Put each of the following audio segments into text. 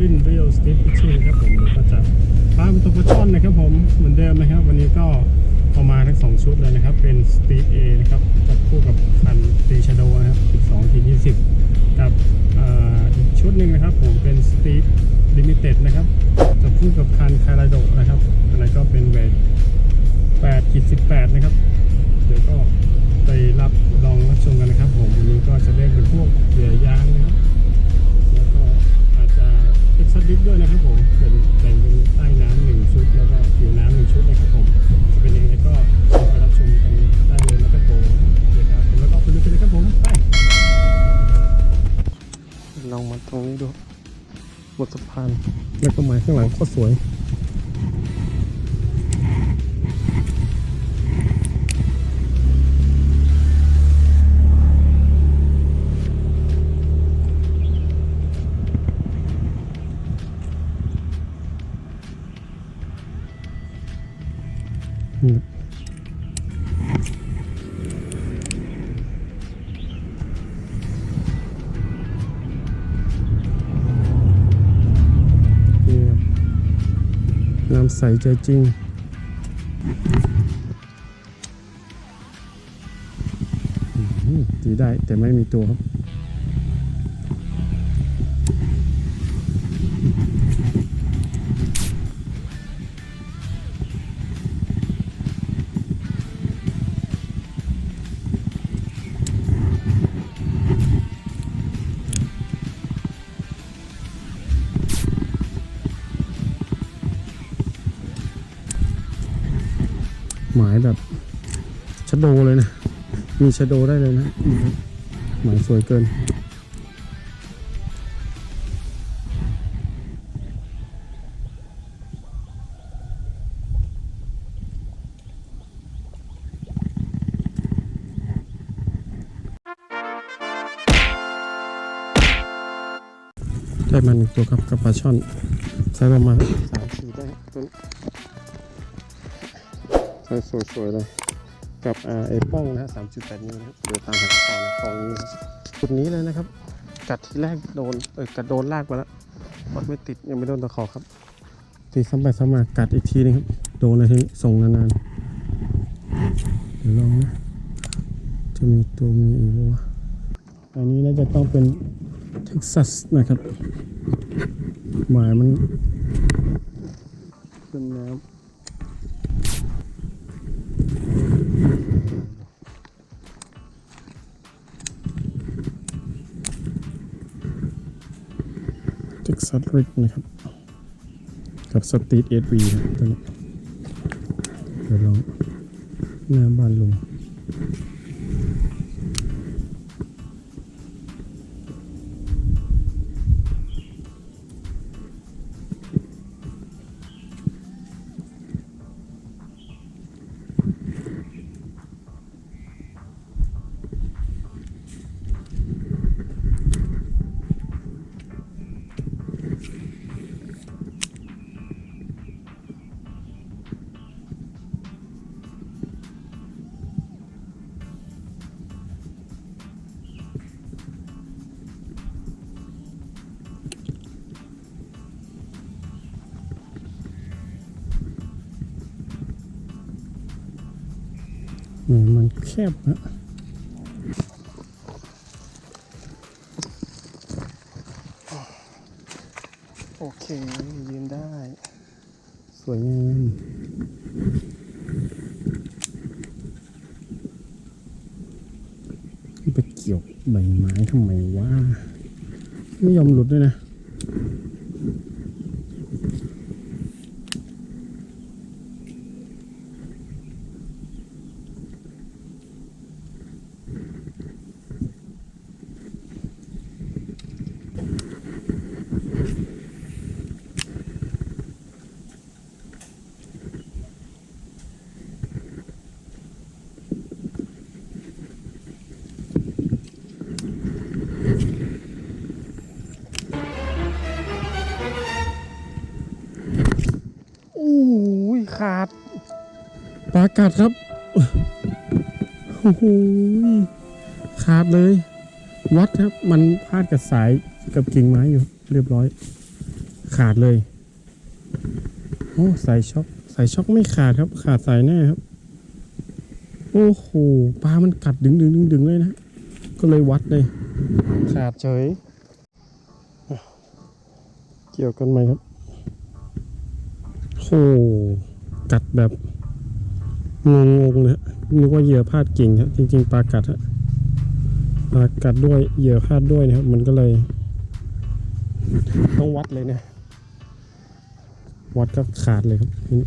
ลินเรียลสตีฟฟิชชิ่งครับผมเดี๋ยวก็จะพาไปตกปลาช่อนนะครับผมเหมือนเดิมนะครับ วันนี้ก็เอามาทั้งสองชุดเลยนะครับ เป็นสตีเอนะครับจับคู่กับคันตีชโดนะครับ12ที20 กับอีกชุดหนึ่งนะครับ ผมเป็นสตีฟลิมิเต็ดนะครับจับคู่กับคันคาราโดนะครับอันนั้นก็เป็นเวท8ขีด18 นะครับ เดี๋ยวก็ไปรับลอง บนสะพานแล้วก็ไม้ข้างหลังก็สวย ใส่ใจจริงจีได้แต่ไม่มีตัวครับ หมายแบบชะโดเลยนะ มีชะโดได้เลยนะ หมายสวยเกิน ได้มาหนึ่งตัวครับกับปลาช่อนใช้ประมาณสามสี่ได้ตัวนี้ สวยๆเลย กับอ่าไอ้ป้องนะฮะสามจุดแปดนิ้วนะครับเดี๋ยวตามหาต่อนะของนี้จุดนี้เลยนะครับ กัดทีแรกโดนเออกัดโดนลากไปแล้ววัดไม่ติดยังไม่โดนตะขอครับ ตีซ้ำไปซ้ำมากัดอีกทีนึงครับ โดนเลยทีนี้ส่งนานๆเดี๋ยวลองนะจะมีตัวมีอีกวะอันนี้น่าจะต้องเป็นเท็กซัสนะครับหมายมันเป็นน้ำ ซับริกนะครับ กับสตรีทเอวีครับตัวนี้เดี๋ยวลองหน้าบ้านลุง มือนมันแคบนะโอเค ยืนได้ สวยงามไปเกี่ยวใบไม้ทำไมวะไม่ยอมหลุดด้วยนะ ขาดปลากัดครับ โอ้โหขาดเลย วัดครับ มันพาดกับสายกับกิ่งไม้อยู่ เรียบร้อย ขาดเลย โอ้สายช็อคสายช็อคไม่ขาดครับ ขาดสายแน่ครับ โอ้โหปลามันกัดดึงดึงดึงดึงเลยนะ ก็เลยวัดเลย ขาดเฉย เกี่ยวกันไหมครับโอ้ กัดแบบงงๆเลยฮะนึกว่าเหยื่อพลาดกิ่งครับจริง ๆปลากัดฮะปลากัดด้วยเหยื่อพลาดด้วยนะครับ มันก็เลย ต้องวัดเลยนะ วัดก็ขาดเลยครับนี่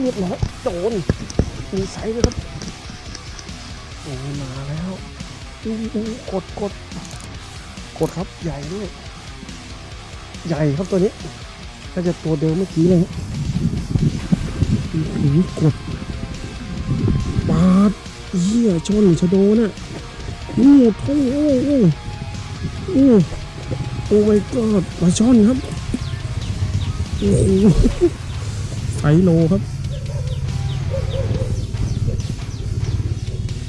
เรียบร้อยโดนมีไซส์เลยครับโอ้มาแล้ว อู้อู้กดกดกดครับใหญ่ด้วยใหญ่ครับตัวนี้น่าจะตัวเดิมเมื่อกี้เลยฮะโอ้โหกดปาดเหี้ยชนชะโดน่ะโอ้โหโอ้โหโอ้โหโอ้ my god ปลาช่อนครับโอ้โหไฟโลครับ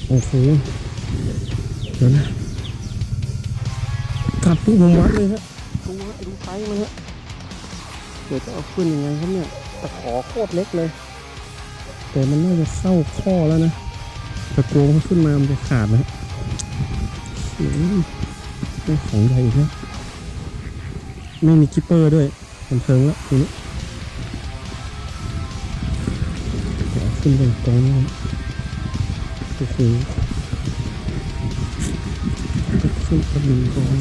โอ้โห เดี๋ยวนะกัดทุกมุมวัดเลยฮะดูฮะดูไซส์มันฮะเดี๋ยวจะเอาขึ้นยังไงครับเนี่ยตะขอโคตรเล็กเลย แต่มันน่าจะเข้าข้อแล้วนะตะกวงขึ้นมามันจะขาดนะฮะได้ของใหญ่อีกแล้วไม่มีคิปเปอร์ด้วยมันเทิงแล้วทีนี้ขึ้นไปตรงนี้ครับโอ้โหึ้นกระดิ่งก่อน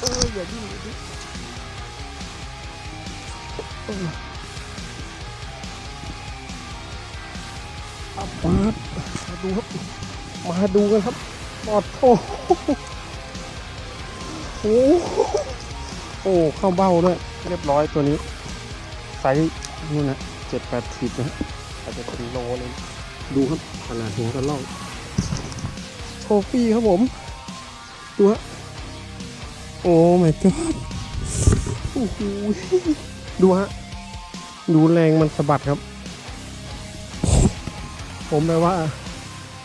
เอออย่าดิ้นอย่าดิ้นอออับปาดมาดูครับ มาดูกันครับปอดโถโอ้โหโอ้เข้าเบ้าด้วยเรียบร้อยตัวนี้ไซส์นู่นนะเจ็ดแปดขีดนะฮะอาจจะเป็นโลเลย ดูครับขนาดหัวกระล่องโทฟี่ครับผม ดูฮะโอ้ my god โอ้โหดูฮะ ดูแรงมันสะบัดครับ ผมแปลว่า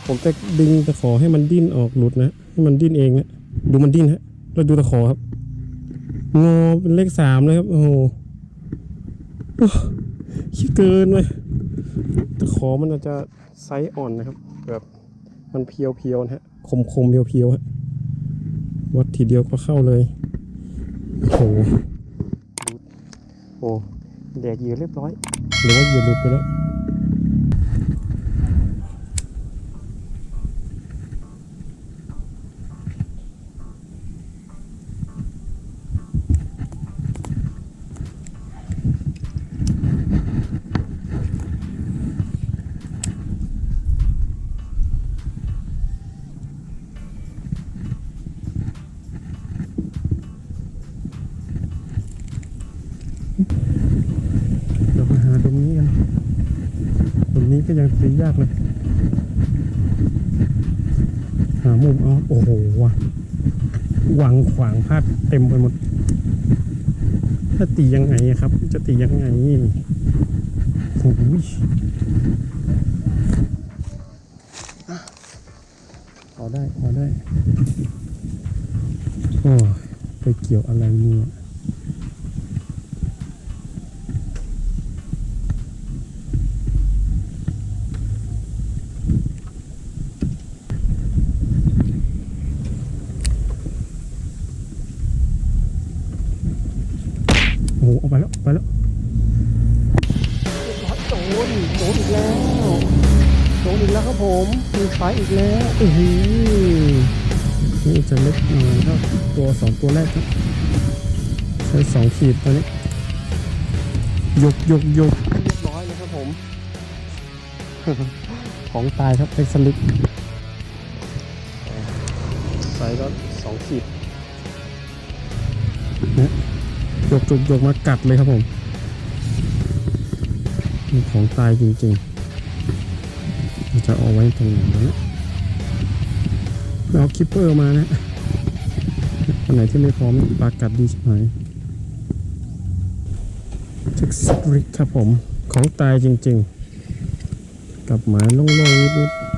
ผมจะดึงตะขอให้มันดิ้นออกหลุดนะ ให้มันดิ้นเองนะ ดูมันดิ้นฮะแล้วดูตะขอครับ งอเป็นเลขสามเลยครับ โอ้โหโอ้ขี้เกินเลยตะขอมันอาจจะ ไซส์อ่อนนะครับ แบบมันเพียวๆนะฮะคมๆเพียวๆฮะวัดทีเดียวก็เข้าเลยโอ้โหดูโอ้แดกเหยื่อเรียบร้อยหรือว่าเหยื่อหลุดไปแล้ว ก็ยังตียากเลย หามุมเอโอ้โหว่ะวางขวางพลาดเต็มไปหมดถ้าตียังไงครับ จะตียังไงโอ้ยอะพอได้พอได้ โอ้ยไปเกี่ยวอะไรเนี่ย โอ้โหออกไปแล้วออกไปแล้วโด นโดนอีกแล้วโดนอีกแล้วครับผมมีไฟอีกแล้วโอ้โหนี่จะเล็กหน่อยครับตัวสองตัวแรกครับใช้สองขีดตัวนี้ยกยกยกเรียบร้อยเลยครับผม ของตายครับเป็นสลิปไซส์ก็สองขีดยกยกยกมากัดเลยครับผม ของตายจริงๆ จะเอาไว้ตรงไหนนะเอาคิปเปอร์มานะอันไหนที่ไม่พร้อมปากัดดีชิบหายทิกซิริกครับผม ของตายจริงๆ กับหมายโล่งๆนิดๆ